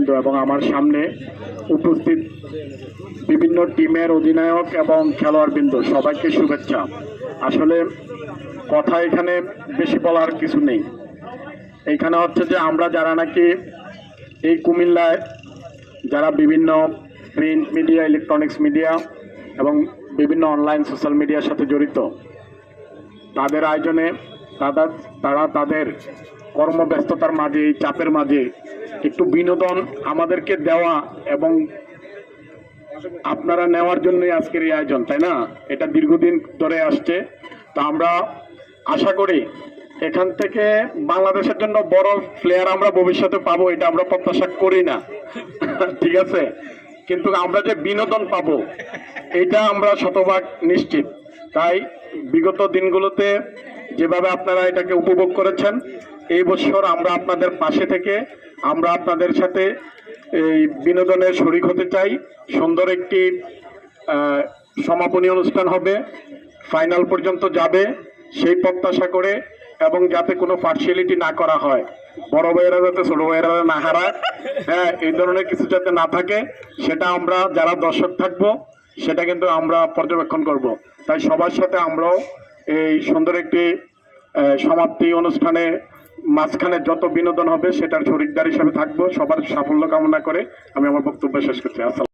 দর্শকবৃন্দ এবং আমার সামনে উপস্থিত বিভিন্ন টিমের অধিনায়ক এবং খেলোয়াড়বৃন্দ, সবাইকে শুভেচ্ছা। আসলে কথা এখানে বেশি বলার কিছু নেই। এইখানে হচ্ছে যে আমরা যারা নাকি এই কুমিল্লায়, যারা বিভিন্ন প্রিন্ট মিডিয়া, ইলেকট্রনিক্স মিডিয়া এবং বিভিন্ন অনলাইন সোশ্যাল মিডিয়ার সাথে জড়িত, তাদের আয়োজনে তারা তারা তাদের কর্মব্যস্ততার মাঝে, এই চাপের মাঝে একটু বিনোদন আমাদেরকে দেওয়া এবং আপনারা নেওয়ার জন্যই আজকের এই আয়োজন, তাই না? এটা দীর্ঘদিন ধরে আসছে। তা আমরা আশা করি এখান থেকে বাংলাদেশের জন্য বড় প্লেয়ার আমরা ভবিষ্যতে পাবো, এটা আমরা প্রত্যাশা করি না। ঠিক আছে? কিন্তু আমরা যে বিনোদন পাবো, এটা আমরা শতভাগ নিশ্চিত। তাই বিগত দিনগুলোতে যেভাবে আপনারা এটাকে উপভোগ করেছেন, এই বছর আমরা আপনাদের পাশে থেকে আমরা আপনাদের সাথে এই বিনোদনের শরিক হতে চাই। সুন্দর একটি সমাপনী অনুষ্ঠান হবে, ফাইনাল পর্যন্ত যাবে সেই প্রত্যাশা করে এবং যাতে কোনো পার্সিয়ালিটি না করা হয়। বড় ভাইয়েরা যাতে, ছোট ভাইয়েরা না হারায়। হ্যাঁ এই ধরনের কিছু যাতে না থাকে, সেটা আমরা যারা দর্শক থাকব, সেটা কিন্তু আমরা পর্যবেক্ষণ করব। তাই সবার সাথে আমরাও এই সুন্দর একটি সমাপ্তি অনুষ্ঠানে মাঝখানে যত বিনোদন হবে, সেটার শরীরদার হিসাবে থাকব। সবার সাফল্য কামনা করে আমি আমার বক্তব্য শেষ করছি। আসসালাম